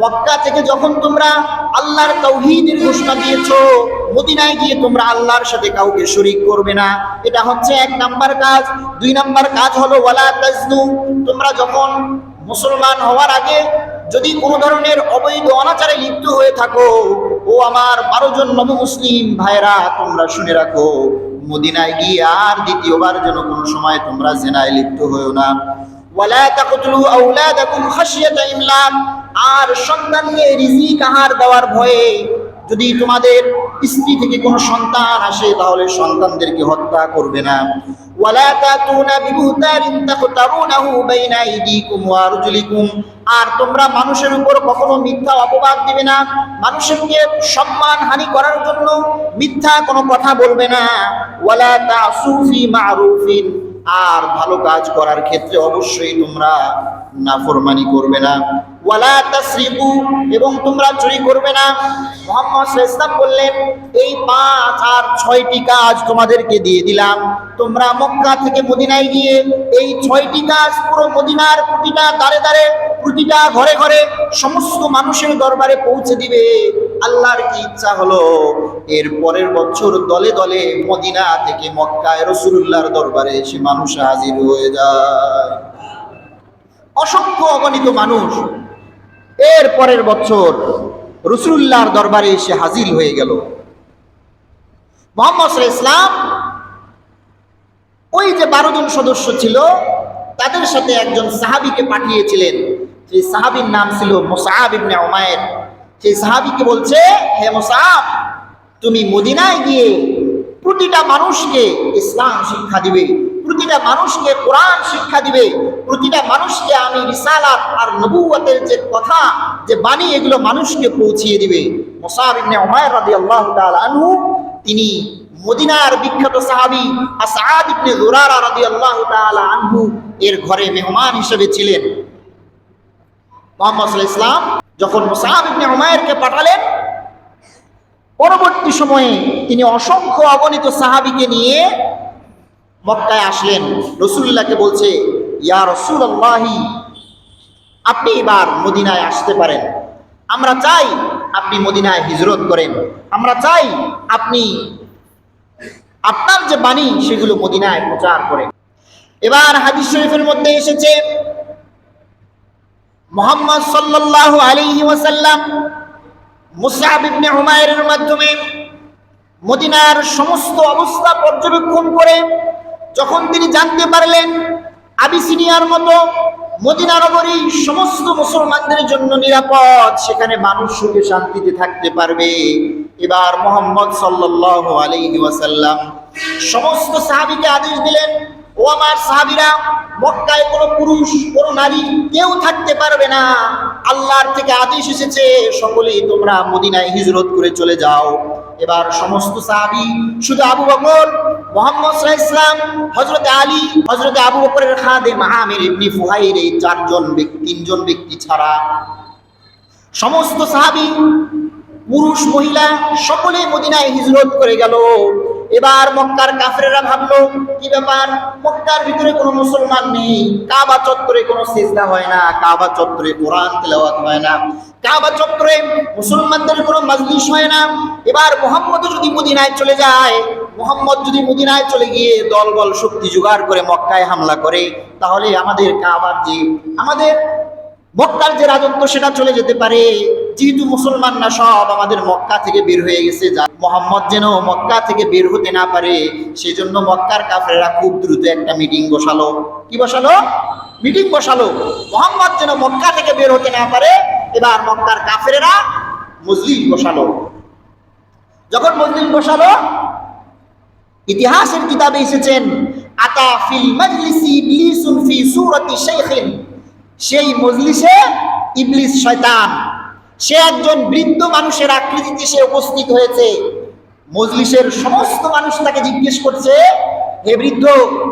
মক্কা থেকে যখন তোমরা আল্লাহর তৌহিদের ঘোষণা দিয়েছ, মদিনায় গিয়ে তোমরা আল্লাহর সাথে কাউকে শরিক করবে না। এটা হচ্ছে এক নাম্বার কাজ। দুই নাম্বার কাজ হলো, ওয়ালা তাজনু তোমরা যখন মুসলমান হওয়ার আগে যদি কোনো ধরনের অবৈধ অনাচারে লিপ্ত হয়ে থাকো, ও আমার বারো জন নবমুসলিম ভাইরা তোমরা শুনে রাখো, মদিনায় গিয়ে আর দ্বিতীয়বার যেন কোনো সময় তোমরা জেনায় লিপ্ত হয়েও না। ওয়ালা তাকতুলু আওলাদাকুম খাশিয়াতা ইমলাক আর সন্তানকে রিজিক আহার দেওয়ার ভয়ে যদি তোমাদের স্ত্রী থেকে কোনো সন্তান আসে, তাহলে সন্তানদেরকে হত্যা করবে না। আর তোমরা মানুষের উপর কখনো মিথ্যা অপবাদ দিবে না। মানুষকে সম্মান হানি করার জন্য মিথ্যা কোনো কথা বলবে না। ওয়ালা তাসুফি মারুফিন। আর ভালো কাজ করার ক্ষেত্রে অবশ্যই তোমরা নাফরমানি করবে না। ওয়ালা তাসরিকু, এবং তোমরা চুরি করবে না। মোহাম্মদ ইসলাম বললেন, এই পাঁচ আর ছয়টি কাজ তোমাদেরকে দিয়ে দিলাম। তোমরা মক্কা থেকে মদিনায় গিয়ে এই ছয়টি কাজ পুরো মদিনার প্রতিটা দাঁড়ে দাঁড়ে প্রতিটা ঘরে ঘরে সমস্ত মানুষের দরবারে পৌঁছে দিবে। আল্লাহর কি ইচ্ছা হলো? এর পরের বছর দলে দলে মদিনা থেকে মক্কায় রসুল্লাহর দরবারে এসে মানুষ হাজির হয়ে যায়। অসংখ্য অগণিত মানুষ এর পরের বছর রসুল্লাহর দরবারে এসে হাজির হয়ে গেল। মোহাম্মদ ইসলাম ওই যে বারো জন সদস্য ছিল, তাদের সাথে একজন সাহাবিকে পাঠিয়েছিলেন। সেই সাহাবির নাম ছিল মোসাহাব ইবনে ওমায়ের সেই সাহাবিকে বলছে, হে মোসাহাব তুমি মদিনায় গিয়ে প্রতিটা মানুষকে ইসলাম শিক্ষা দিবে, প্রতিটা মানুষকে কোরআন শিক্ষা দিবে, প্রতিটা মানুষকে আমি রিসালাত আর নবুয়তের যে কথা, যে বাণী, এগুলো মানুষকে পৌঁছিয়ে দিবে। আনহু, তিনি মদিনার বিখ্যাত সাহাবী আসাদ ইবনে জুরারা রাদিয়াল্লাহু তাআলা আনহু এর ঘরে মেহমান হিসেবে ছিলেন। মোহাম্মদ ইসলাম যখন মুসাহাব ইবনে উমায়েরকে পাঠালেন, পরবর্তী সময়ে তিনি অসংখ্য অগণিত সাহাবিকে নিয়ে মক্কায় আসলেন। রসুল্লাহকে বলছে, ইয়া রসুল্লাহি আপনি এবার মদিনায় আসতে পারেন। আমরা চাই আপনি মদিনায় হিজরত করেন। আমরা চাই আপনি আপনার যে বাণী, সেগুলো মদিনায় প্রচার করেন। এবার হাদিস শরীফের মধ্যে এসেছে মোহাম্মদ সাল্লাল্লাহু আলাইহি ওয়াসাল্লাম মুসআব ইবনে উমাইরের মাধ্যমে মদিনার সমস্ত অবস্থা পর্যবেক্ষণ করে যখন তিনি জানতে পারলেন আবিসিনিয়ার মতো মদিনা নগরী সমস্ত মুসলমানদের জন্য নিরাপদ, সেখানে মানুষ সুখে শান্তিতে থাকতে পারবে। এবার মোহাম্মদ সাল্লাল্লাহু আলাইহি ওয়াসাল্লাম সমস্ত সাহাবীকে আদেশ দিলেন ও আমার সাহাবীরা, মক্কায় কোনো পুরুষ, কোনো নারী কেউ থাকতে পারবে না। আল্লাহর থেকে আদেশ এসেছে, সকলেই তোমরা মদিনায় হিজরত করে চলে যাও। এবার সমস্ত সাহাবী, শুধু আবু বকর, মোহাম্মদ ইসলাম হযরত আলী, হযরত আবু বকরের খাদেম, আমির ইবনে ফুহাইর, এই চারজন ব্যক্তি, তিনজন ব্যক্তি ছাড়া সমস্ত সাহাবী, পুরুষ, মহিলা সকলে মদিনায় হিজরত করে গেল। এবার মক্কার কাফেরেরা ভাবলো, কি ব্যাপার? মক্কার ভিতরে কোনো মুসলমান নেই। কাবা চত্বরে কোনো সিজদা হয় না, কাবা চত্বরে কোরআন তেলাওয়াত হয় না। কাবা চত্বরে মুসলমানদের কোনো মাজলিস হয় না। এবার মোহাম্মদ যদি মদিনায় চলে যায়, মোহাম্মদ যদি মদিনায় চলে গিয়ে দলবল শক্তি জোগাড় করে মক্কায় হামলা করে, তাহলে আমাদের কাবার যে, আমাদের মক্কার যে রাজত্ব সেটা চলে যেতে পারে। যেহেতু মুসলমান না সব আমাদের মক্কা থেকে বের হয়ে গেছে, যা মোহাম্মদ যেন মক্কা থেকে বের হতে না পারে সেই জন্য মক্কার কাফেরা খুব দ্রুত একটা মিটিং বসালো। কি বসালো? মিটিং বসালো। মোহাম্মদ যেন মক্কা থেকে বের হতে না পারে, এবার মক্কার কাফেরা মজলিস বসালো। যখন মজলিস বসালো, ইতিহাসের কিতাবে এসেছেন, আতা ফিল মাজলিসি ইবলিসুন ফি সূরাতি শাইখিন। সেই মজলিসে ইবলিস শয়তান সে একজন বৃদ্ধ মানুষের আকৃতিতে সে উপস্থিত হয়েছে। মজলিসের সমস্ত মানুষ তাকে জিজ্ঞেস করছে, হে বৃদ্ধ,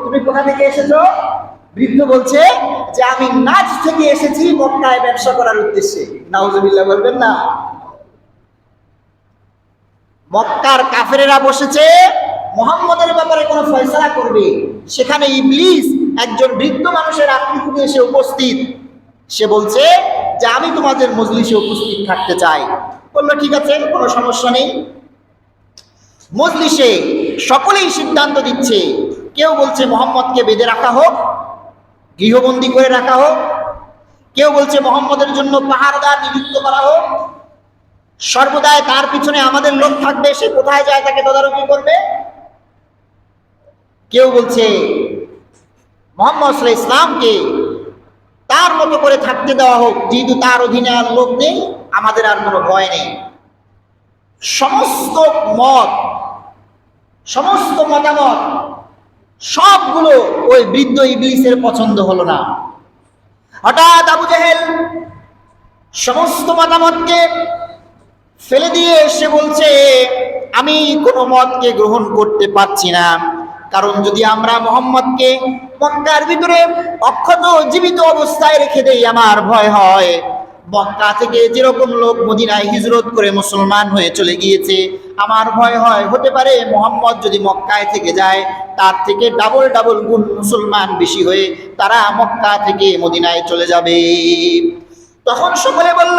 তুমি কোথা থেকে এসেছ? বৃদ্ধ বলছে যে, আমি নাচ থেকে এসেছি মক্কায় ব্যবসা করার উদ্দেশ্যে। নাউজুবিল্লাহ বলবেন না। মক্কার কাফেরেরা বসেছে, মোহাম্মদের ব্যাপারে কোনো ফয়সালা করবে? সেখানে ইবলিস একজন বৃদ্ধ মানুষের আকৃতিতে এসে উপস্থিত। সে বলছে যে আমি তোমাদের মজলিসে উপস্থিত থাকতে চাই। বলল, ঠিক আছে, কোনো সমস্যা নেই। মজলিসে সকলেই সিদ্ধান্ত দিচ্ছে কেউ বলছে মোহাম্মদকে বেঁধে রাখা হোক, গৃহবন্দী করে রাখা হোক, কেউ বলছে মোহাম্মদের জন্য পাহাড়দার নিযুক্ত করা হোক, সর্বদাই তার পিছনে আমাদের লোক থাকবে, সে কোথায় যায় তাকে তদারকি করবে? কেউ বলছে মোহাম্মদ ইসলামকে তার মতো করে থাকতে দেওয়া হোক, যেহেতু তার অধীনে আর লোক নেই, আমাদের আর কোনো ভয় নেই। সমস্ত মত, সমস্ত মতামত, সবগুলো ওই বৃদ্ধ ইবলিসের পছন্দ হলো না। হঠাৎ আবু জাহেল সমস্ত মতামতকে ফেলে দিয়ে এসে বলছে, আমি কোনো মতকে গ্রহণ করতে পারছি না। কারণ যদি আমরা মোহাম্মদকে মক্কার ভিতরে অক্ষত জীবিত অবস্থায় রেখে দেই আমার ভয় হয়। মক্কা থেকে যেরকম লোক মদিনায় হিজরত করে মুসলমান হয়ে চলে গিয়েছে, আমার ভয় হয়। হতে পারে মোহাম্মদ যদি মক্কায় থেকে যায়, তার থেকে ডাবল ডাবল গুণ মুসলমান বেশি হয়ে তারা মক্কা থেকে মদিনায় চলে যাবে। তখন সকলে বলল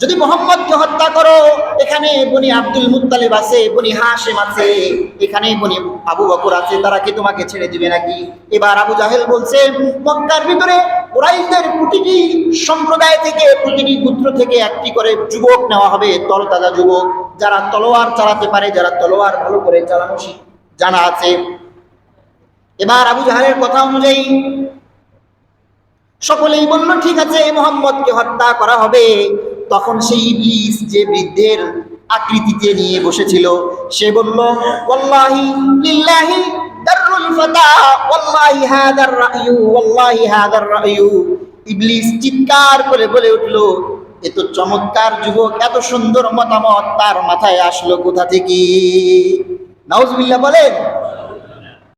যদি মোহাম্মদকে হত্যা করো, এখানে বনি আব্দুল মুত্তালিব আছে, বনি হাশেম আছে, এখানে বনি আবু বকর আছে, তারা কি তোমাকে ছেড়ে দিবে নাকি? এবার আবু জাহেল বলছে, মক্কার ভিতরে কুরাইশদের প্রতিটি সম্প্রদায় থেকে, প্রতিটি গোত্র থেকে একটি করে যুবক নেওয়া হবে তরতাজা যুবক, যারা তলোয়ার চালাতে পারে, যারা তলোয়ার ভালো করে চালানো জানা আছে। এবার আবু জাহেলের কথা অনুযায়ী, সকলেই বলল, ঠিক আছে, মোহাম্মদকে হত্যা করা হবে। তখন সেই ইবলিস যে বৃদ্ধের আকৃতিতে নিয়ে বসেছিল, সে বলল, ওয়াল্লাহি লিল্লাহি দারুল ফাতা, ওয়াল্লাহি হাদার রায়ু, ওয়াল্লাহি হাদার রায়ু। ইবলিস চিৎকার করে বলে উঠল এত চমৎকার যুবক, এত সুন্দর মতামত তার মাথায় আসলো কোথা থেকে? নাউজুবিল্লাহ বলেন